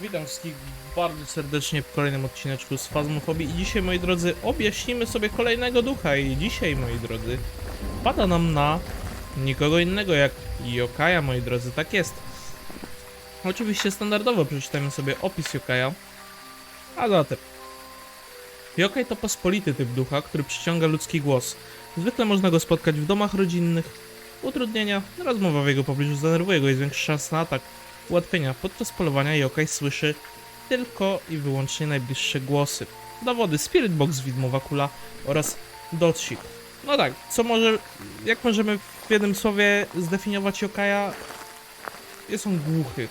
Witam wszystkich bardzo serdecznie w kolejnym odcineczku z Fazmofobii i dzisiaj, moi drodzy, objaśnimy sobie kolejnego ducha i dzisiaj, moi drodzy, pada nam na nikogo innego jak Yokaja, moi drodzy, tak jest. Oczywiście standardowo przeczytajmy sobie opis Yokaja, a zatem Yokai to pospolity typ ducha, który przyciąga ludzki głos. Zwykle można go spotkać w domach rodzinnych. Utrudnienia, rozmowa w jego pobliżu zdenerwuje go i zwiększa szans na atak. Ułatwienia. Podczas polowania Yokai słyszy tylko i wyłącznie najbliższe głosy. Dowody Spirit Box widmowa kula oraz Dotsik. No tak, co może, jak możemy w jednym słowie zdefiniować Yokaja? Jest on głuchy,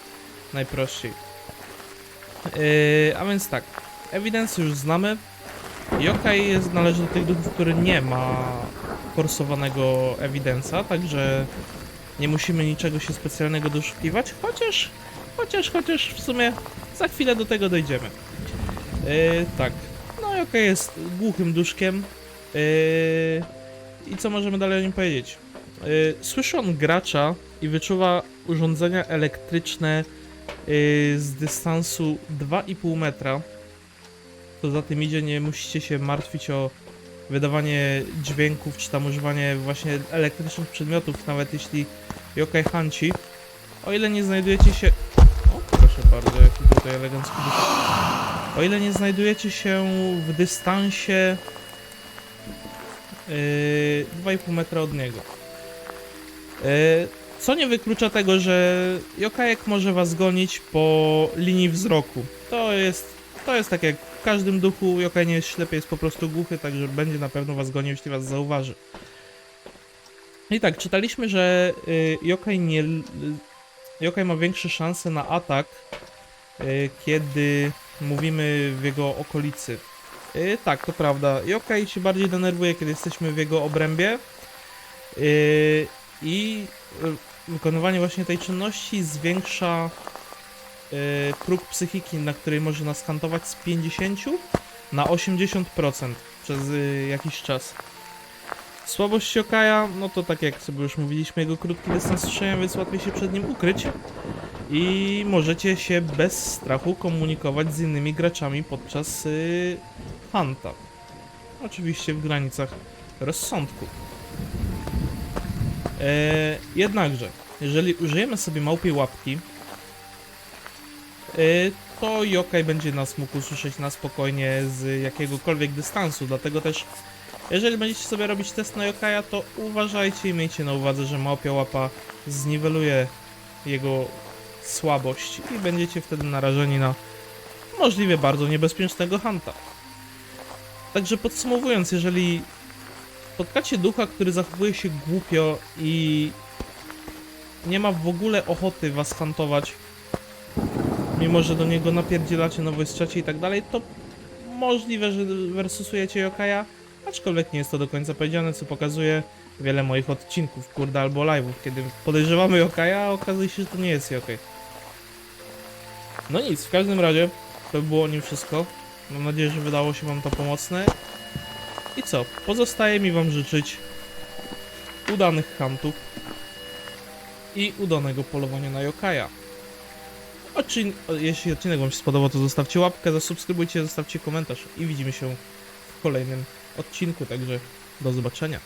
najprościej. Yy, a więc tak, ewidencję już znamy. Yokai jest, należy do tych duchów, który nie ma forsowanego ewidenca, także nie musimy niczego się specjalnego doszukiwać, chociaż, chociaż, chociaż w sumie za chwilę do tego dojdziemy. Yy, tak, no Yokai jest głuchym duszkiem. Yy, I co możemy dalej o nim powiedzieć? Yy, słyszy on gracza i wyczuwa urządzenia elektryczne yy, z dystansu 2,5 metra. To za tym idzie, nie musicie się martwić o wydawanie dźwięków, czy tam używanie właśnie elektrycznych przedmiotów, nawet jeśli yokai hanci. O ile nie znajdujecie się... O, proszę bardzo, jaki tutaj elegancki. O ile nie znajdujecie się w dystansie yy, 2,5 metra od niego. Yy, co nie wyklucza tego, że Jokajek może was gonić po linii wzroku. To jest, to jest tak jak w każdym duchu, Jokaj nie jest ślepy, jest po prostu głuchy, także będzie na pewno was gonił, jeśli was zauważy. I tak, czytaliśmy, że y, Jokaj nie... y, Jokaj ma większe szanse na atak, y, kiedy mówimy w jego okolicy. Y, tak, to prawda. Jokaj się bardziej denerwuje, kiedy jesteśmy w jego obrębie. Y, I wykonywanie właśnie tej czynności zwiększa y, próg psychiki, na której może nas z 50 na 80% przez y, jakiś czas. Słabość Yokaja, no to tak jak sobie już mówiliśmy, jego krótki dystans strzelania, więc łatwiej się przed nim ukryć. I możecie się bez strachu komunikować z innymi graczami podczas y, hunta. Oczywiście w granicach rozsądku. E, jednakże, jeżeli użyjemy sobie małpiej łapki, to Yokai będzie nas mógł usłyszeć na spokojnie z jakiegokolwiek dystansu, dlatego też jeżeli będziecie sobie robić test na Yokaja, to uważajcie i miejcie na uwadze, że małpia łapa zniweluje jego słabość i będziecie wtedy narażeni na możliwie bardzo niebezpiecznego hunta. Także podsumowując, jeżeli spotkacie ducha, który zachowuje się głupio i nie ma w ogóle ochoty was huntować, mimo że do niego napierdzielacie nowe strzacie i tak dalej, to możliwe, że versusujecie Yokaja, aczkolwiek nie jest to do końca powiedziane, co pokazuje wiele moich odcinków, kurde, albo live'ów, kiedy podejrzewamy Yokaja, a okazuje się, że to nie jest Yokai. No nic, w każdym razie, to by było o nim wszystko. Mam nadzieję, że wydało się wam to pomocne. I co? Pozostaje mi wam życzyć udanych huntów i udanego polowania na Yokaja. Odcin jeśli odcinek wam się spodobał, to zostawcie łapkę, zasubskrybujcie, zostawcie komentarz i widzimy się w kolejnym odcinku, także do zobaczenia.